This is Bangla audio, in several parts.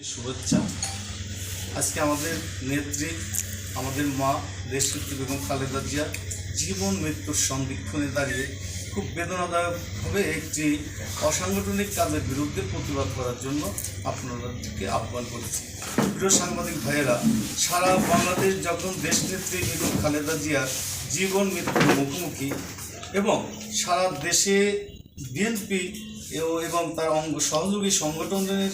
শুভেচ্ছা। আজকে আমাদের নেত্রী, আমাদের মা দেশনেত্রী বেগম খালেদা জিয়া জীবন মৃত্যুর সন্ধিক্ষণে দাঁড়িয়ে খুব বেদনাদায়কভাবে একটি অসাংগঠনিক কাজের বিরুদ্ধে প্রতিবাদ করার জন্য আপনাদেরকে আহ্বান করেছি। প্রিয় সাংবাদিক ভাইয়েরা, সারা বাংলাদেশ যখন দেশনেত্রী বেগম খালেদা জিয়ার জীবন মৃত্যুর মুখোমুখি এবং সারা দেশে বিএনপি এবং তার অঙ্গ সহযোগী সংগঠনের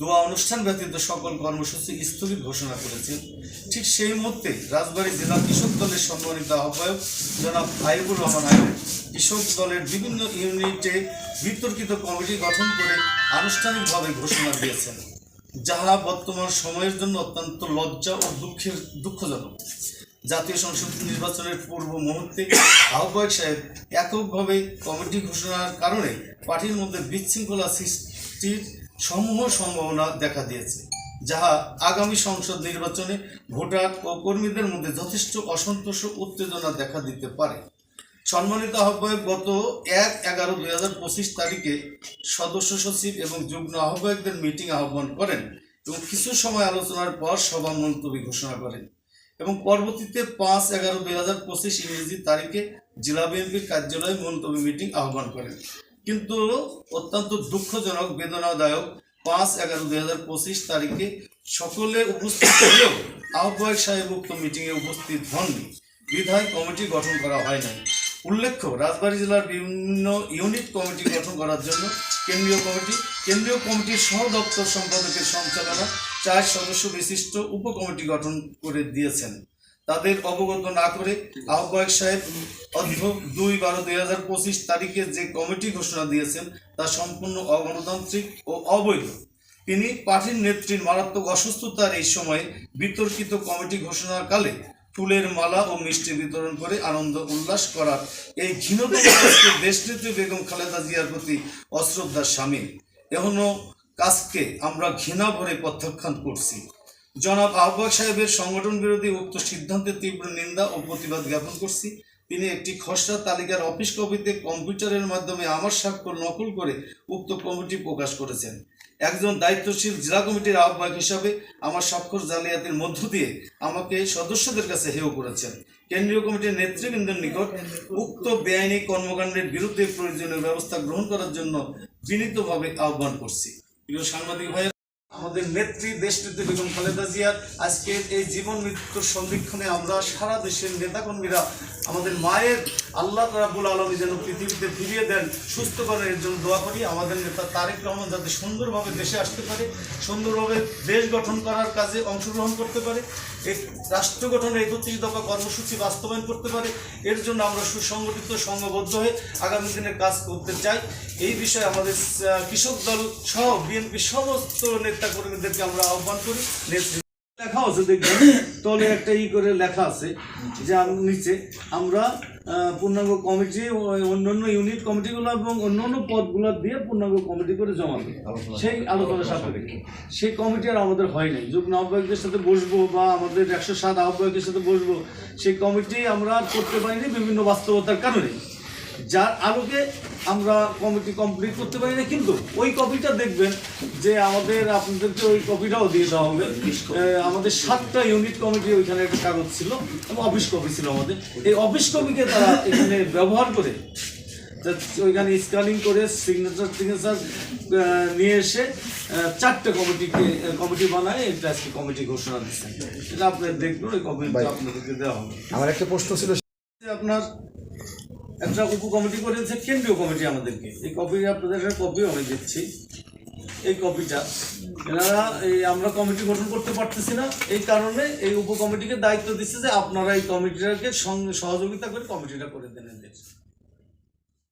দোয়া অনুষ্ঠান ব্যতীত সকল কর্মসূচি স্থগিত ঘোষণা করেছেন ঠিক সেই মুহূর্তে রাজবাড়ী জেলা কৃষক দলের সম্মানিত আহ্বায়ক জনাব আইবুর রহমান আইব কৃষক দলের বিভিন্ন ইউনিটে বিতর্কিত কমিটি গঠন করে আনুষ্ঠানিকভাবে ঘোষণা দিয়েছেন, যাহা বর্তমান সময়ের জন্য অত্যন্ত লজ্জা ও দুঃখের দুঃখজনক। জাতীয় সংসদ নির্বাচনের পূর্ব মুহূর্তে আহ্বায়ক সাহেব এককভাবে কমিটি ঘোষণার কারণে পার্টির মধ্যে বিশৃঙ্খলা সৃষ্টির সমূহ সম্ভাবনা দেখা দিয়েছে, যাহা আগামী সংসদ নির্বাচনে ভোটার ও কর্মীদের মধ্যে যথেষ্ট অসন্তোষ উত্তেজনা দেখা দিতে পারে। সম্মানিত আহ্বায়ক, গত এক এগারো দুই হাজার পঁচিশ তারিখে সদস্য সচিব এবং যুগ্ম আহ্বায়কদের মিটিং আহ্বান করেন এবং কিছু সময় আলোচনার পর সভা মুলতবি ঘোষণা করেন। এবং পরবর্তীতে পাঁচ এগারো দুই হাজার পঁচিশ ইংরেজি তারিখে জেলা বিএনপির কার্যালয়ে মুলতবি মিটিং আহ্বান করেন। কিন্তু অত্যন্ত দুঃখজনক, বেদনাদায়ক পাঁচ এগারো দুই হাজার পঁচিশ তারিখে সকলে উপস্থিত হলেও আহ্বায়ক সাহেব উক্ত মিটিংয়ে উপস্থিত হননি। বিধায় কমিটি গঠন করা হয় নাই। উল্লেখ্য, রাজবাড়ী জেলার বিভিন্ন ইউনিট কমিটি গঠন করার জন্য কেন্দ্রীয় কমিটি, কেন্দ্রীয় কমিটির সহ দপ্তর সম্পাদকের সঞ্চালনা চার সদস্য বিশিষ্ট উপকমিটি গঠন করে দিয়েছেন। তাদের অবগত না করে আহ্বায়ক সাহেব অর্ধ দুই বারো দুই হাজার পঁচিশ তারিখে যে কমিটি ঘোষণা দিয়েছেন তা সম্পূর্ণ অগণতান্ত্রিক ও অবৈধ। তিনি পার্টির নেত্রীর মারাত্মক অসুস্থতার এই সময়ে বিতর্কিত কমিটি ঘোষণার কালে ফুলের মালা ও মিষ্টি বিতরণ করে আনন্দ উল্লাস করার এই ঘৃণতম দেশনেত্রী বেগম খালেদা জিয়ার প্রতি অশ্রদ্ধার সামিল। এখনও কাজকে আমরা ঘৃণা ভরে প্রত্যাখ্যান করছি। জনাব আহ্বায়ক সাহেবের সংগঠন বিরোধী উক্ত সিদ্ধান্তের তীব্র নিন্দা ও প্রতিবাদ জ্ঞাপন করছি। তিনি একটি খসড়া তালিকার অফিস কপিতে কম্পিউটারের মাধ্যমে আমার স্বাক্ষর নকল করে উক্ত কমিটি প্রকাশ করেছেন। একজন দায়িত্বশীল জেলা কমিটির আহ্বায়ক হিসাবে আমার স্বাক্ষর জালিয়াতির মধ্য দিয়ে আমাকে সদস্যদের কাছে হেয় করেছেন। কেন্দ্রীয় কমিটির নেতৃবৃন্দের নিকট উক্ত বেআইনি কর্মকাণ্ডের বিরুদ্ধে প্রয়োজনীয় ব্যবস্থা গ্রহণ করার জন্য বিনীতভাবে আহ্বান করছি। প্রিয় সাংবাদিক ভাই আমাদের নেত্রী দেশনেত্রী বেগম খালেদা জিয়ার আজকের এই জীবন মৃত্যুর সন্ধিক্ষণে আমরা সারা দেশের নেতাকর্মীরা, আমাদের মায়ের আল্লাহ রাবুল আলমী যেন পৃথিবীতে ফিরিয়ে দেন, সুস্থ করেন এর জন্য দোয়া করি। আমাদের নেতা তারেক রহমান যাতে সুন্দরভাবে দেশে আসতে পারে, সুন্দরভাবে দেশ গঠন করার কাজে অংশগ্রহণ করতে পারে রাষ্ট্র গঠনের একত্রিশ দফা কর্মসূচি বাস্তবায়ন করতে পারে, এর জন্য আমরা সুসংগঠিত, সংঘবদ্ধ হয়ে আগামী দিনে কাজ করতে চাই। এই বিষয়ে আমাদের কৃষক দল সহ বিএনপি সমস্ত নেতা কর্মীদেরকে আমরা আহ্বান করি। লেখা আছে দেখবেন তলে একটা ই করে লেখা আছে যে নিচে আমরা পূর্ণাঙ্গ কমিটি অন্যান্য ইউনিট কমিটিগুলো এবং অন্যান্য পদগুলো দিয়ে পূর্ণাঙ্গ কমিটি করে জমা দেবো। সেই আলোচনা সাপেক্ষে। সেই কমিটি আর আমাদের হয় নাই। যুগ্ম আহ্বায়কদের সাথে বসবো বা আমাদের একশো সাত আহ্বায়কের সাথে বসবো সেই কমিটি আমরা করতে পারিনি বিভিন্ন বাস্তবতার কারণে। যার আলোকে আমরা কমিটি কমপ্লিট করতে পারি না কিন্তু ওই কপিটা দেখবেন যে আমাদের আপনাদেরকে ওই কপিটাও দিয়ে দেওয়া হবে। আমাদের সাতটা ইউনিট কমিটি ওইখানে একটা কাগজ ছিল এবং অফিস কপি ছিল আমাদের। এই অফিস কপিকে তারা এখানে ব্যবহার করে ওইখানে স্ক্যানিং করে সিগনেচার সিগনেচার নিয়ে এসে চারটে কমিটিকে কমিটি বানায় এটা আজকে কমিটি ঘোষণা দিচ্ছেন এটা আপনার দেখবেন ওই কমিটি আপনাদেরকে দেওয়া হবে। আমার একটা প্রশ্ন ছিল আপনার একটা উপ কমিটি করেছে, কেন্দ্রীয় কমিটি আমাদেরকে। এই কপি আপনাদের কপি আমি দিচ্ছি। এই কপিটা এনারা এই আমরা কমিটি গঠন করতে পারতেছি না, এই কারণে এই উপ কমিটিকে দায়িত্ব দিচ্ছে যে আপনারা এই কমিটিটাকে সঙ্গে সহযোগিতা করে কমিটিটা করে দেন এদের।